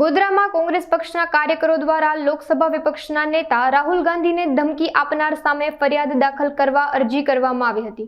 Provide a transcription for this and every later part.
ગોધરામાં કોંગ્રેસ પક્ષના કાર્યકરો દ્વારા લોકસભા વિપક્ષના નેતા રાહુલ ગાંધીને ધમકી આપનાર સામે ફરિયાદ દાખલ કરવા અરજી કરવામાં આવી હતી.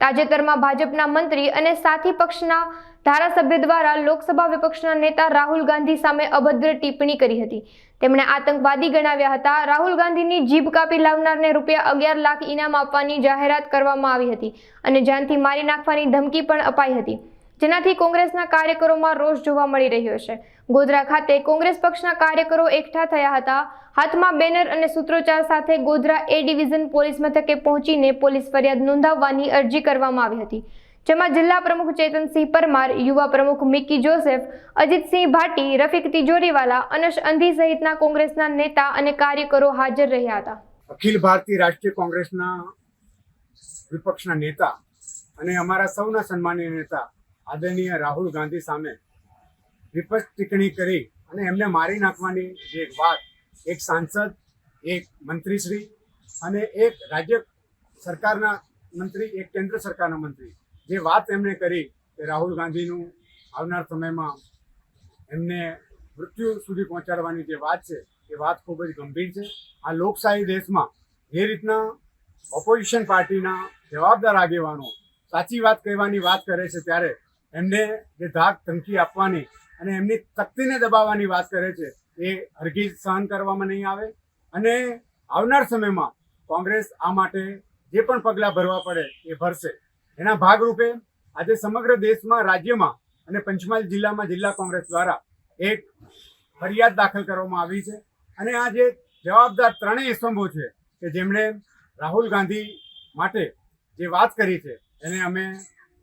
તાજેતરમાં ભાજપના મંત્રી અને સાથી પક્ષના ધારાસભ્ય દ્વારા લોકસભા વિપક્ષના નેતા રાહુલ ગાંધી સામે અભદ્ર ટિપ્પણી કરી હતી. તેમણે આતંકવાદી ગણાવ્યા હતા. રાહુલ ગાંધીની જીભ કાપી લાવનારને રૂપિયા અગિયાર લાખ ઇનામ આપવાની જાહેરાત કરવામાં આવી હતી અને જાનથી મારી નાખવાની ધમકી પણ અપાઈ હતી. જેનાથી કોંગ્રેસના કાર્યકરોમાં રોષ જોવા મળી રહ્યો છે. ગોધરા ખાતે કોંગ્રેસ પક્ષના કાર્યકરો એકઠા થયા હતા. હાથમાં બેનર અને સૂત્રોચ્ચાર સાથે ગોધરા એ ડિવિઝન પોલીસ મથકે પહોંચીને પોલીસ ફરિયાદ નોંધાવવાની અરજી કરવામાં આવી હતી. જેમાં જિલ્લા પ્રમુખ ચેતનસિંહ પરમાર, યુવા પ્રમુખ મિકી જોસેફ, અજીતસિંહ ભાટી, રફીક તિજોરીવાલા, અનશ અંધી સહિતના કોંગ્રેસના નેતા અને કાર્યકરો હાજર રહ્યા હતા. અખિલ ભારતીય રાષ્ટ્રીય કોંગ્રેસના વિપક્ષના નેતા અને અમારા સૌના સન્માનીય નેતા આદરણીય રાહુલ ગાંધી સામે વિપક્ષ ટિપ્પણી કરી અને એમને મારી નાખવાની જે વાત, એક સાંસદ, એક મંત્રીશ્રી અને એક રાજ્ય સરકારના મંત્રી, એક કેન્દ્ર સરકારના મંત્રી, જે વાત એમણે કરી કે રાહુલ ગાંધીનું આવનાર સમયમાં એમને મૃત્યુ સુધી પહોંચાડવાની જે વાત છે, એ વાત ખૂબ જ ગંભીર છે. આ લોકશાહી દેશમાં જે રીતના ઓપોઝિશન પાર્ટીના જવાબદાર આગેવાનો સાચી વાત કહેવાની વાત કરે છે ત્યારે એમને જે ધાક ધમકી આપવાની અને એમની તકતીને દબાવવાની વાત કરે છે, એ હરગીજ સહન કરવામાં નહીં આવે. અને આવનાર સમયમાં કોંગ્રેસ આ માટે જે પણ પગલાં ભરવા પડે એ ભરશે. એના ભાગરૂપે આજે સમગ્ર દેશમાં, રાજ્યમાં અને પંચમહાલ જિલ્લામાં જિલ્લા કોંગ્રેસ દ્વારા એક ફરિયાદ દાખલ કરવામાં આવી છે. અને આ જે જવાબદાર ત્રણેય સ્તંભો છે કે જેમણે રાહુલ ગાંધી માટે જે વાત કરી છે, એને અમે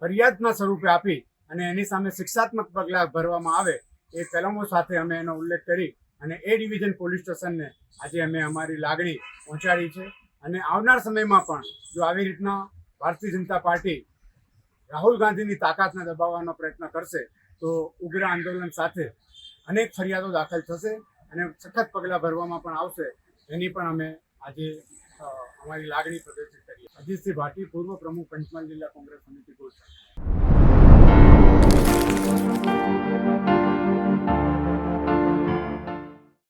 ફરિયાદના સ્વરૂપે આપી અને એની સામે શિક્ષાત્મક પગલાં ભરવામાં આવે એ કલમો સાથે અમે એનો ઉલ્લેખ કરી અને એ ડિવિઝન પોલીસ સ્ટેશનને આજે અમે અમારી લાગણી પહોંચાડી છે. અને આવનાર સમયમાં પણ જો આવી રીતના ભારતીય જનતા પાર્ટી રાહુલ ગાંધીની તાકાતને દબાવવાનો પ્રયત્ન કરશે, તો ઉગ્ર આંદોલન સાથે અનેક ફરિયાદો દાખલ થશે અને સખત પગલાં ભરવામાં પણ આવશે. એની પણ અમે આજે અમારી લાગણી પ્રદર્શિત કરી અજીતસિંહ ભાટી, પૂર્વ પ્રમુખ પંચમહાલ જિલ્લા કોંગ્રેસ સમિતિ ગોધરા